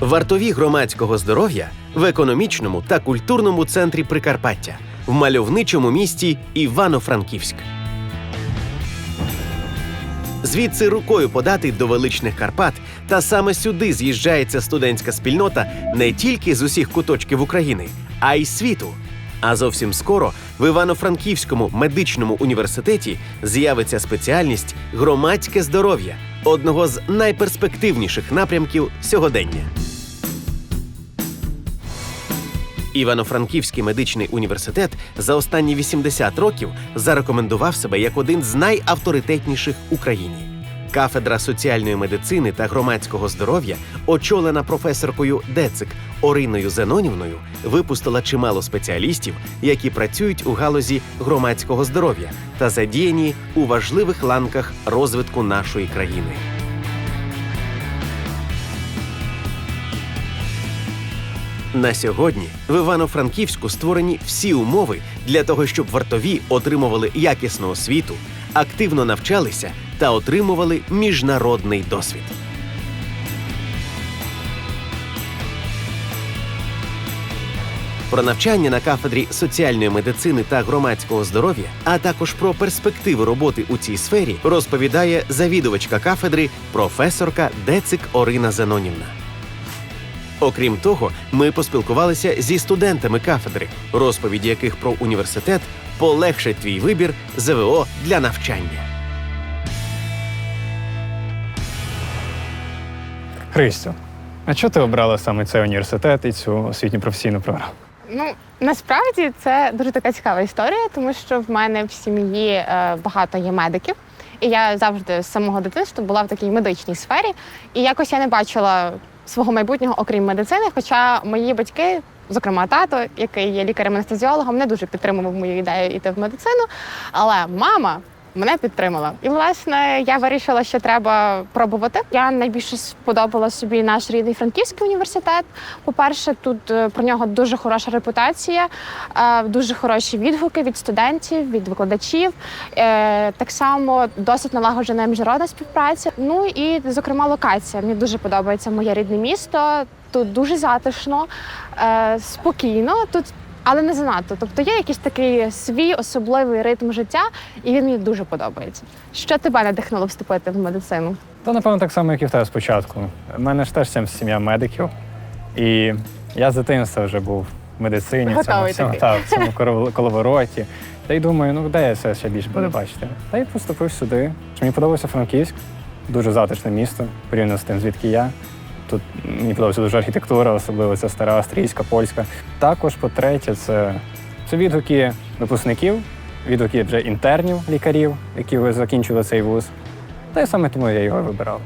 Вартові громадського здоров'я в економічному та культурному центрі Прикарпаття в мальовничому місті Івано-Франківськ. Звідси рукою подати до величних Карпат, та саме сюди з'їжджається студентська спільнота не тільки з усіх куточків України, а й світу. А зовсім скоро в Івано-Франківському медичному університеті з'явиться спеціальність громадське здоров'я одного з найперспективніших напрямків сьогодення. Івано-Франківський медичний університет за останні 80 років зарекомендував себе як один з найавторитетніших в Україні. Кафедра соціальної медицини та громадського здоров'я, очолена професоркою Децик Ориною Зенонівною, випустила чимало спеціалістів, які працюють у галузі громадського здоров'я та задіяні у важливих ланках розвитку нашої країни. На сьогодні в Івано-Франківську створені всі умови для того, щоб вартові отримували якісну освіту, активно навчалися та отримували міжнародний досвід. Про навчання на кафедрі соціальної медицини та громадського здоров'я, а також про перспективи роботи у цій сфері, розповідає завідувачка кафедри професорка Децик Орина Зенонівна. Окрім того, ми поспілкувалися зі студентами кафедри, розповіді яких про університет полегшить твій вибір ЗВО для навчання. Христю, а чого ти обрала саме цей університет і цю освітню професійну програму? Ну насправді це дуже така цікава історія, тому що в мене в сім'ї е, багато є медиків, і я завжди з самого дитинства була в такій медичній сфері. І якось я не бачила свого майбутнього, окрім медицини. Хоча мої батьки, зокрема тато, який є лікарем-анестезіологом, не дуже підтримував мою ідею йти в медицину. Але мама мене підтримала. І власне я вирішила, що треба пробувати. Я найбільше сподобала собі наш рідний франківський університет. По-перше, тут е, про нього дуже хороша репутація, е, дуже хороші відгуки від студентів, від викладачів. Е, Так само досить налагоджена міжнародна співпраця. Ну і зокрема локація. Мені дуже подобається моє рідне місто. Тут дуже затишно, спокійно. Тут але не занадто. Тобто є якийсь такий свій особливий ритм життя, і він мені дуже подобається. Що тебе надихнуло вступити в медицину? Та напевно так само, як і в тебе спочатку. У мене ж теж сім'я медиків, і я з дитинства вже був в медицині, в цьому, Готовий всьому, та, в цьому коловороті. Та й думаю, ну де я це ще більше буду бачити. Та й поступив сюди. Мені подобається Франківськ, дуже затишне місто, порівняно з тим, звідки я. Тут мені подобається дуже архітектура, особливо ця стара австрійська, польська. Також, по-третє, це, це відгуки випускників, відгуки вже інтернів, лікарів, які закінчили цей вуз. Та й саме тому я його вибирав.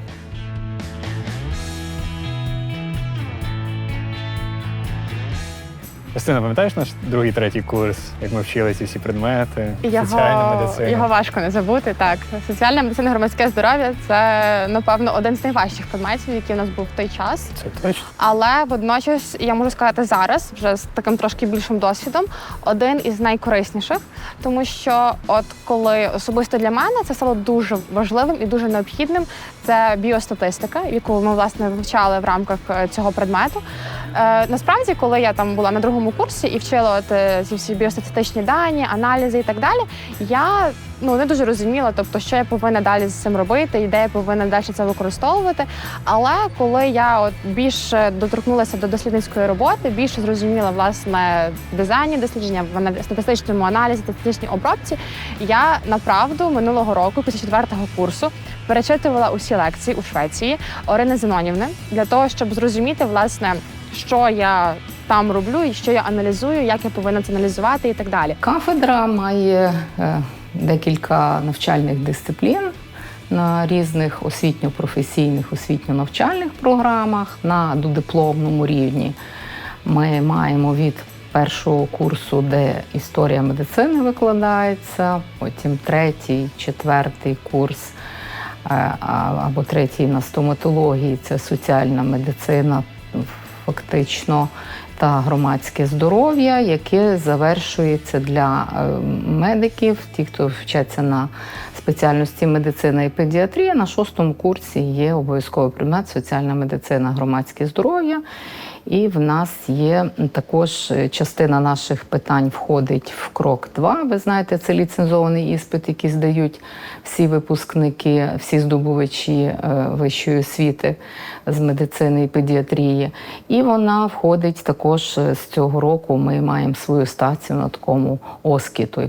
Justина, пам'ятаєш наш другий, третій курс, як ми вчили ці всі предмети, соціальна медицина? його важко не забути. Так, соціальна медицина, громадське здоров'я це напевно один з найважчих предметів, який у нас був в той час. Це точно. Але водночас я можу сказати зараз, вже з таким трошки більшим досвідом, один із найкорисніших, тому що, от коли особисто для мене це стало дуже важливим і дуже необхідним, це біостатистика, яку ми власне вивчали в рамках е, цього предмету. Е, насправді, коли я там була на другому курсі і вчила от, е, ці всі біостатистичні дані, аналізи і так далі, я ну не дуже розуміла, тобто, що я повинна далі з цим робити, і де я повинна далі це використовувати. Але коли я от більше доторкнулася до дослідницької роботи, більше зрозуміла власне дизайні дослідження, в статистичному аналізі, статистичній обробці, я направду минулого року, після четвертого курсу, перечитувала усі лекції у Швеції Орини Зенонівни для того, щоб зрозуміти власне, що я там роблю і що я аналізую, як я повинна це аналізувати і так далі. Кафедра має е, декілька навчальних дисциплін на різних освітньо-професійних, освітньо-навчальних програмах на додипломному рівні. Ми маємо від першого курсу, де історія медицини викладається, потім третій, четвертий курс е, або третій на стоматології це соціальна медицина, фактично, та громадське здоров'я, яке завершується для е, медиків, ті, хто вчаться на спеціальності медицина і педіатрія. На шостому курсі є обов'язковий предмет соціальна медицина, громадське здоров'я. І в нас є також е, частина наших питань входить в крок 2. Ви знаєте, це ліцензований іспит, який здають всі випускники, всі здобувачі е, вищої освіти з медицини і педіатрії. І вона входить також е, з цього року. Ми маємо свою стацію на такому ОСКІ, той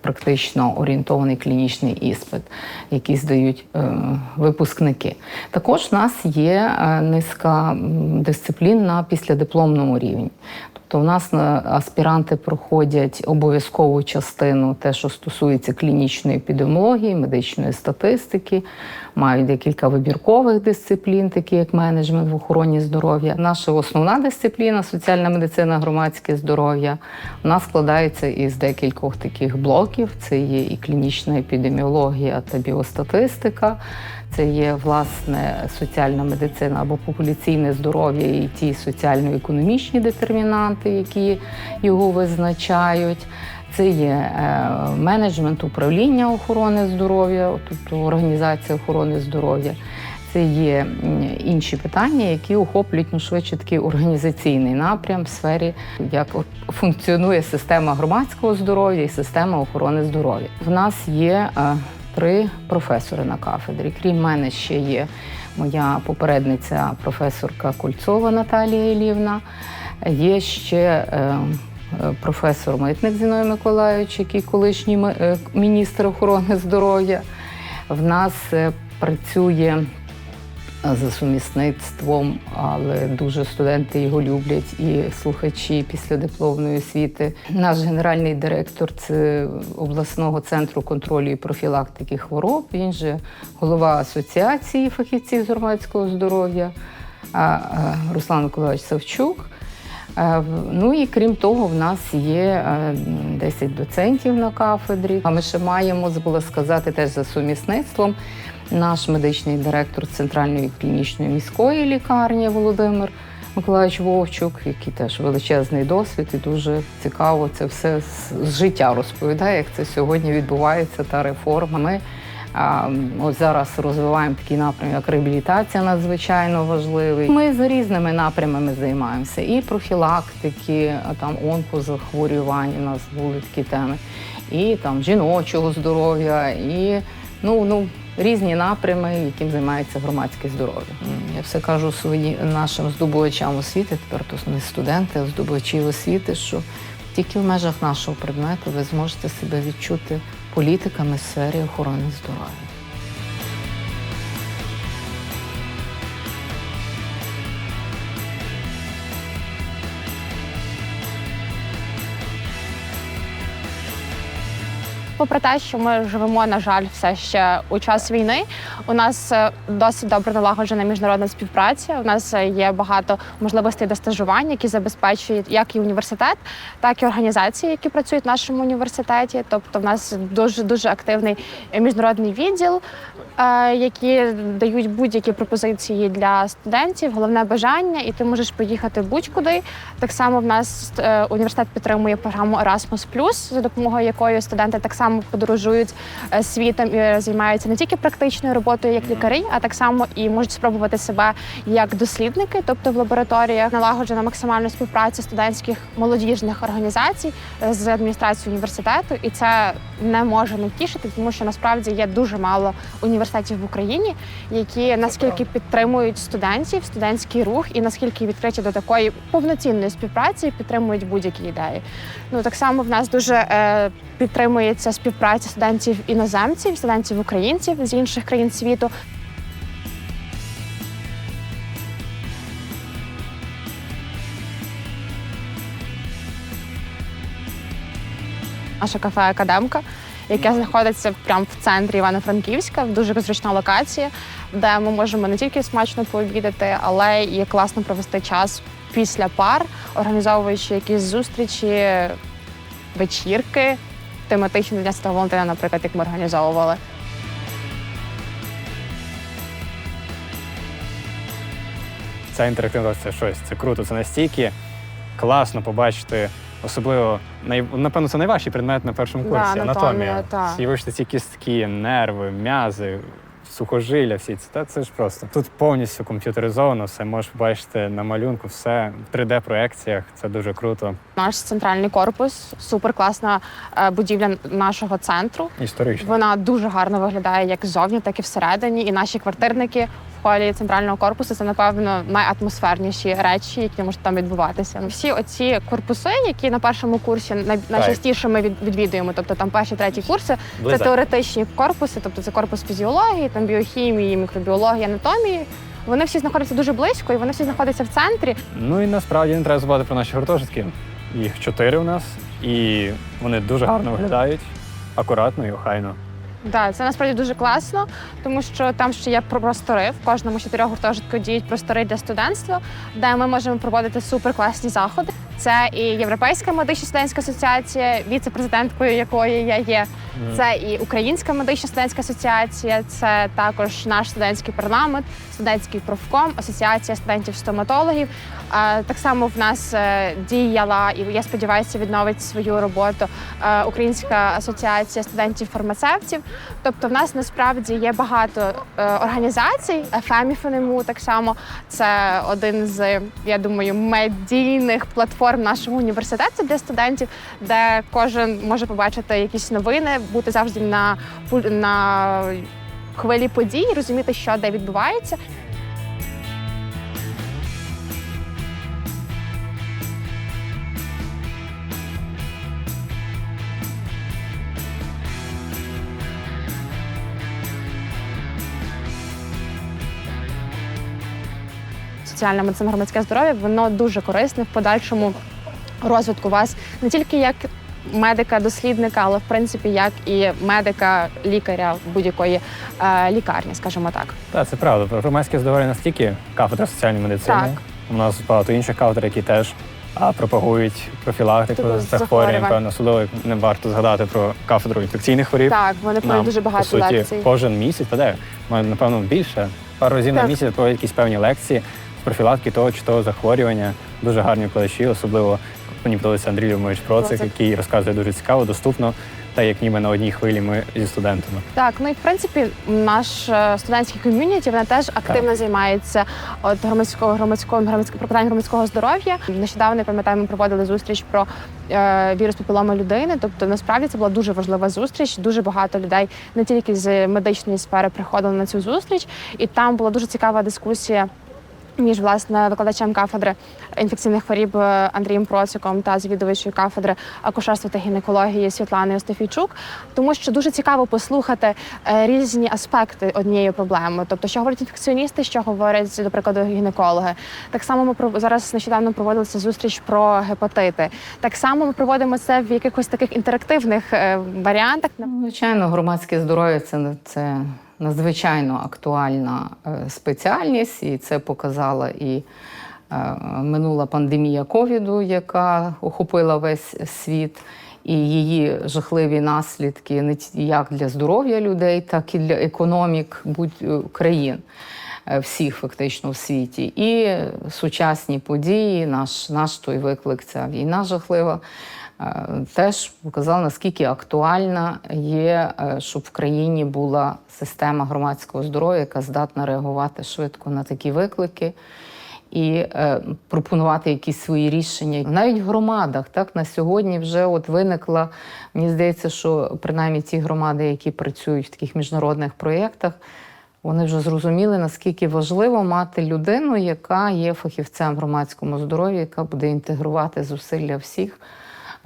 практично орієнтований клінічний іспит, який здають е, випускники. Також в нас є е, низка дисциплін на післядипломному рівні. Тобто, у нас е, аспіранти проходять обов'язкову частину, те, що стосується клінічної епідеміології, медичної статистики, мають декілька вибіркових дисциплін, такі як менеджмент в охороні здоров'я. Наша основна дисципліна соціальна медицина, громадське здоров'я. Вона складається із декількох таких блоків: це є і клінічна епідеміологія та біостатистика. Це є власне соціальна медицина або популяційне здоров'я і ті соціально-економічні детермінанти, які його визначають. Це є е, менеджмент управління охорони здоров'я, тобто організація охорони здоров'я. Це є інші питання, які охоплюють ну, швидше такий організаційний напрям в сфері, як функціонує система громадського здоров'я і система охорони здоров'я. В нас є е, три професори на кафедрі. Крім мене, ще є моя попередниця, професорка Кульцова Наталія Ілівна. Є ще е, е, професор Митник Зіною Миколайович, який колишній е, міністр охорони здоров'я. В нас працює за сумісництвом, але дуже студенти його люблять і слухачі після дипломної освіти. Наш генеральний директор це обласного центру контролю і профілактики хвороб. Він же голова асоціації фахівців з громадського здоров'я а, а, Руслан Миколаївич Савчук. Е, Ну і крім того, в нас є е, 10 доцентів на кафедрі. А ми ще маємо, забула сказати, теж за сумісництвом. Наш медичний директор центральної клінічної міської лікарні Володимир Миколаївич Вовчук, який теж величезний досвід і дуже цікаво це все з- з життя розповідає, як це сьогодні відбувається та реформа. Ми Ось зараз розвиваємо такий напрям, як реабілітація надзвичайно важливий. Ми за різними напрямами займаємося. І профілактики, а там онкозахворювань у нас були такі теми, і там жіночого здоров'я, і ну, ну, різні напрями, яким займається громадське здоров'я. Я все кажу свої нашим здобувачам освіти, тепер то не студенти, а здобувачі освіти, що тільки в межах нашого предмету ви зможете себе відчути політиками в сфері охорони здоров'я. Попри те, що ми живемо, на жаль, все ще у час війни. У нас е, досить добре налагоджена міжнародна співпраця. У нас е, є багато можливостей до стажування, які забезпечують як і університет, так і організації, які працюють в нашому університеті. Тобто, в нас дуже дуже активний міжнародний відділ, які дають будь-які пропозиції для студентів. Головне бажання, і ти можеш поїхати будь-куди. Так само в нас е, університет підтримує програму Erasmus+, за допомогою якої студенти так само подорожують е, світом і займаються не тільки практичною роботою як лікарі, а так само і можуть спробувати себе як дослідники, тобто в лабораторіях налагоджена максимальна співпраця студентських молодіжних організацій е, з адміністрацією університету, і це не може не тішити, тому що насправді є дуже мало університетів в Україні, які наскільки підтримують студентів, студентський рух, і наскільки відкриті до такої повноцінної співпраці, і підтримують будь-які ідеї. Ну так само в нас дуже е, підтримується співпраця студентів іноземців, студентів українців з інших країн світу. Наше кафе Академка, яке знаходиться прямо в центрі Івано-Франківська, дуже зручна локація, де ми можемо не тільки смачно пообідати, але і класно провести час після пар, організовуючи якісь зустрічі, вечірки, тематичні для Святого Валентина, наприклад, як ми організовували. Ця інтерактивність це щось, це круто, це настільки класно побачити. Особливо най... напевно, це найважчий предмет на першому Да, курсі анатомія, анатомія. так. Всі ці кістки, нерви, м'язи, сухожилля, всі ці. Та це ж просто тут повністю комп'ютеризовано, все можеш бачити на малюнку, все в 3D-проекціях. Це дуже круто. Наш центральний корпус супер класна е, будівля нашого центру. Історично. Вона дуже гарно виглядає як ззовні, так і всередині. І наші квартирники холі центрального корпусу це напевно найатмосферніші речі, які можуть там відбуватися. Всі оці корпуси, які на першому курсі най- найчастіше ми відвідуємо, тобто там перші, треті курси, це теоретичні корпуси, тобто це корпус фізіології, там біохімії, мікробіології, анатомії. Вони всі знаходяться дуже близько, і вони всі знаходяться в центрі. Ну і насправді не треба забувати про наші гуртожитки. Їх чотири у нас, і вони дуже гарно виглядають, акуратно і охайно. Да, це насправді дуже класно, тому що там ще є про- простори. В кожному чотирьох гуртожитку діють простори для студентства, де ми можемо проводити суперкласні заходи. Це і Європейська медична студентська асоціація, віце-президенткою якої я є. Це і Українська медична студентська асоціація, це також наш студентський парламент, студентський профком, асоціація студентів-стоматологів. Так само в нас е, діяла і я сподіваюся, відновить свою роботу е, Українська асоціація студентів-фармацевтів. Тобто, в нас насправді є багато е, організацій. ФЕМІФНМУ так само це один з я думаю медійних платформ нашого університету для студентів, де кожен може побачити якісь новини, бути завжди на на хвилі подій, розуміти, що де відбувається. Соціальна медицина, громадське здоров'я, воно дуже корисне в подальшому розвитку вас не тільки як медика-дослідника, але в принципі як і медика-лікаря будь-якої е, лікарні, скажімо так. Так, це правда. Громадське здоров'я настільки кафедра соціальної медицини. Так. У нас багато інших кафедр, які теж а, пропагують профілактику Типу, захворювань. захворювань. Певно, особливо не варто згадати про кафедру інфекційних хворіб. Так, вони проводять дуже багато по суті, лекцій. кожен місяць, та де має, напевно більше. Пару разів на Так. місяць проводять якісь певні лекції профілактики того чи того захворювання. Дуже гарні викладачі, особливо мені подобається Андрій Любомирович Процик, який розказує дуже цікаво, доступно, та як ніби на одній хвилі ми зі студентами. Так, ну і в принципі, наш е, студентський ком'юніті вона теж активно займається от громадського громадського громадського про питання громадського здоров'я. Нещодавно я пам'ятаю, ми проводили зустріч про е, вірус папіломи людини. Тобто, насправді це була дуже важлива зустріч. Дуже багато людей не тільки з медичної сфери приходили на цю зустріч, і там була дуже цікава дискусія. Між власне викладачем кафедри інфекційних хворіб е, Андрієм Проциком та завідувачою кафедри акушерства та гінекології Світланою Стефійчук, тому що дуже цікаво послухати е, різні аспекти однієї проблеми. Тобто, що говорять інфекціоністи, що говорять, до прикладу, гінекологи. Так само ми зараз нещодавно проводилася зустріч про гепатити. Так само ми проводимо це в якихось таких інтерактивних е, варіантах. Ну, Звичайно, громадське здоров'я це, це надзвичайно актуальна е, спеціальність, і це показала і е, минула пандемія ковіду, яка охопила весь світ, і її жахливі наслідки не як для здоров'я людей, так і для економік будь країн. е, Всіх фактично в світі, і сучасні події, наш, наш той виклик, ця війна жахлива, теж показала, наскільки актуальна є, е, щоб в країні була система громадського здоров'я, яка здатна реагувати швидко на такі виклики і е, пропонувати якісь свої рішення. Навіть в громадах так на сьогодні вже от виникла. Мені здається, що принаймні ті громади, які працюють в таких міжнародних проєктах. Вони вже зрозуміли, наскільки важливо мати людину, яка є фахівцем в громадському здоров'ї, яка буде інтегрувати зусилля всіх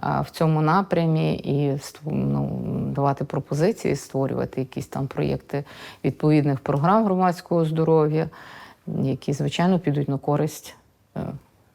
в цьому напрямі і ну, давати пропозиції, створювати якісь там проєкти відповідних програм громадського здоров'я, які, звичайно, підуть на користь е,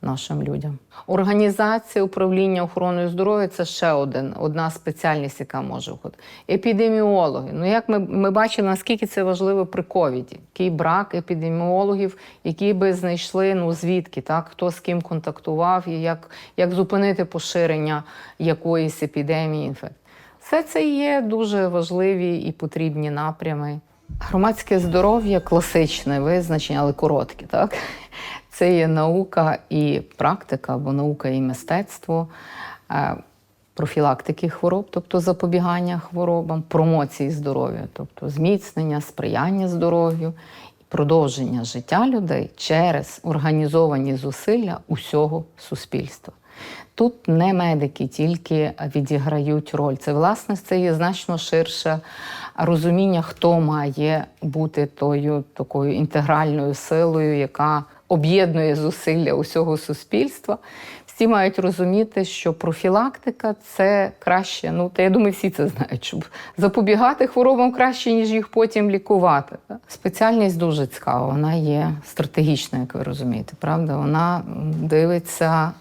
нашим людям. Організація управління охороною здоров'я це ще один, одна спеціальність, яка може входити. Епідеміологи. Ну як ми, ми бачили, наскільки це важливо при ковіді, який брак епідеміологів, які би знайшли ну звідки, так хто з ким контактував, і як, як зупинити поширення якоїсь епідемії інфекції. Все це є дуже важливі і потрібні напрями. Громадське здоров'я класичне визначення, але коротке, так? Це є наука і практика, або наука і мистецтво е, профілактики хвороб, тобто запобігання хворобам, промоції здоров'я, тобто зміцнення, сприяння здоров'ю, продовження життя людей через організовані зусилля усього суспільства. Тут не медики тільки відіграють роль. Це власне це є значно ширше розуміння, хто має бути тою такою інтегральною силою, яка об'єднує зусилля усього суспільства. Всі мають розуміти, що профілактика це краще. Ну, та я думаю, всі це знають, щоб запобігати хворобам краще, ніж їх потім лікувати. Спеціальність дуже цікава, вона є стратегічна, як ви розумієте, правда? Вона дивиться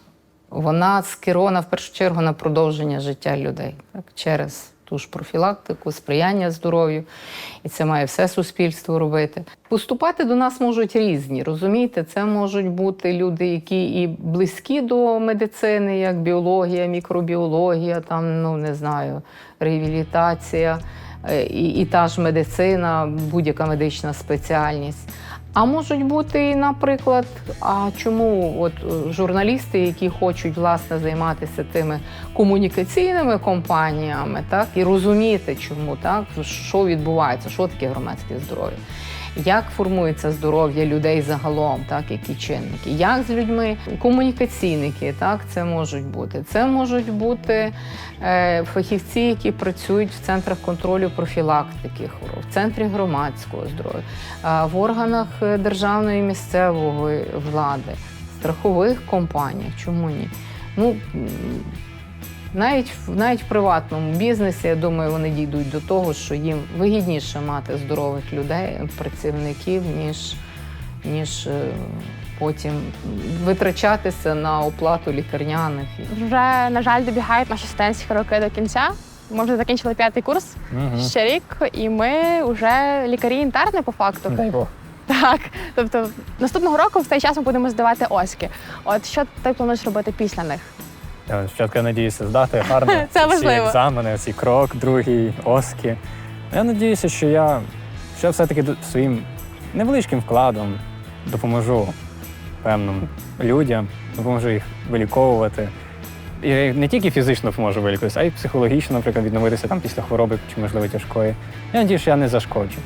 вона скерована в першу чергу на продовження життя людей так, через ту ж профілактику, сприяння здоров'ю, і це має все суспільство робити. Поступати до нас можуть різні, розумієте, це можуть бути люди, які і близькі до медицини, як біологія, мікробіологія, там, ну не знаю, реабілітація. е, І, і та ж медицина, будь-яка медична спеціальність. А можуть бути, наприклад, а чому от е, журналісти, які хочуть власне займатися тими комунікаційними компаніями, так і розуміти, чому так, що відбувається, що таке громадське здоров'я, як формується здоров'я людей загалом, так які чинники, як з людьми комунікаційники, так це можуть бути. Це можуть бути е, фахівці, які працюють в центрах контролю профілактики хвороб, в центрі громадського здоров'я, а, в органах е, державної і місцевої влади, страхових компаніях. Чому ні? Ну, навіть, в- навіть в приватному бізнесі, я думаю, вони дійдуть до того, що їм вигідніше мати здорових людей, працівників, ніж, ніж е, потім витрачатися на оплату лікарняних. Вже, на жаль, добігають наші студентські роки до кінця. Ми вже закінчили п'ятий курс Угу. ще рік, і ми вже лікарі-інтерни по факту. Дай Бог. Так, тобто наступного року в цей час ми будемо здавати оськи. От що ти плануєш робити після них? Я спочатку надіюся здати гарно Це ці важливо. екзамени, ці крок, другий, оски. Я надіюся, що я, що все-таки своїм невеличким вкладом допоможу певним людям, допоможу їх виліковувати. І не тільки фізично допоможу вилікуватися, а й психологічно, наприклад, відновитися там після хвороби чи, можливо, тяжкої. Я надію, що я не зашкоджу.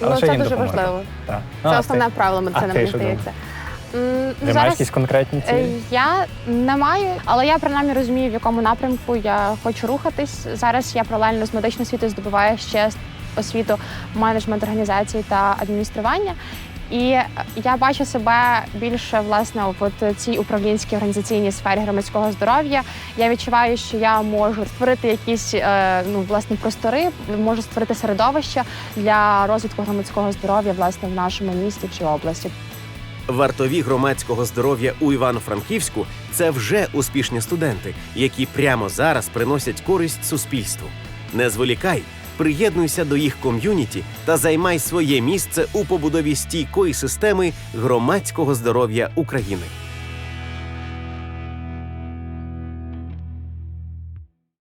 Ну, ще це їм дуже допоможу. важливо. Так. Це Ну, а основне ти? правило медицини, а мені здається. Ти маєш якісь конкретні е, цілі? я не маю, але я принаймні розумію, в якому напрямку я хочу рухатись. Зараз я паралельно з медичною освітою здобуваю ще освіту менеджмент організації та адміністрування. І я бачу себе більше власне в цій управлінській організаційній сфері громадського здоров'я. Я відчуваю, що я можу створити якісь е, ну власне простори, можу створити середовище для розвитку громадського здоров'я власне в нашому місті чи області. Вартові громадського здоров'я у Івано-Франківську це вже успішні студенти, які прямо зараз приносять користь суспільству. Не зволікай, приєднуйся до їх ком'юніті та займай своє місце у побудові стійкої системи громадського здоров'я України.